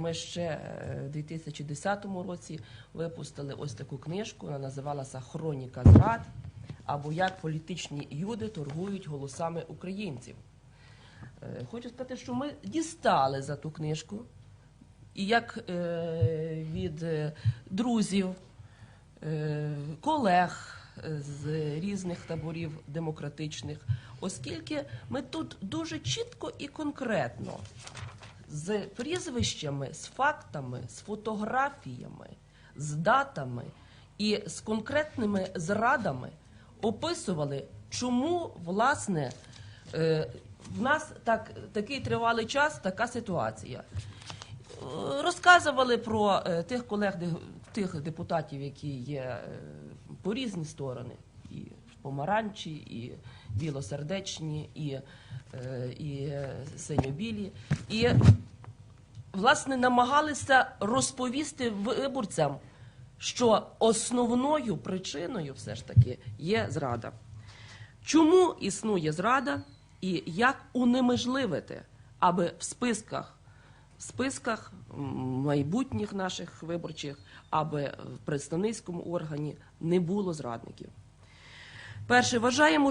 ми ще е, в 2010 році випустили ось таку книжку. Вона називалася Хроніка зрад або як політичні юди торгують голосами українців. Е, Хочу сказати, що ми дістали за ту книжку, і як е, від друзів, колег з різних таборів демократичних, оскільки ми тут дуже чітко і конкретно з прізвищами, з фактами, з фотографіями, з датами і з конкретними зрадами описували, чому власне е, в нас так, такий тривалий час, така ситуація. Е, Розказували про е, тих колег, тих депутатів, які є по різні сторони, і помаранчі, і білосердечні, і, і е, синьо-білі. І власне намагалися розповісти виборцям, що основною причиною все ж таки є зрада. Чому існує зрада і як унеможливити, аби в списках, в списках майбутніх наших виборчих, аби в представницькому органі не було зрадників? Перше, вважаємо.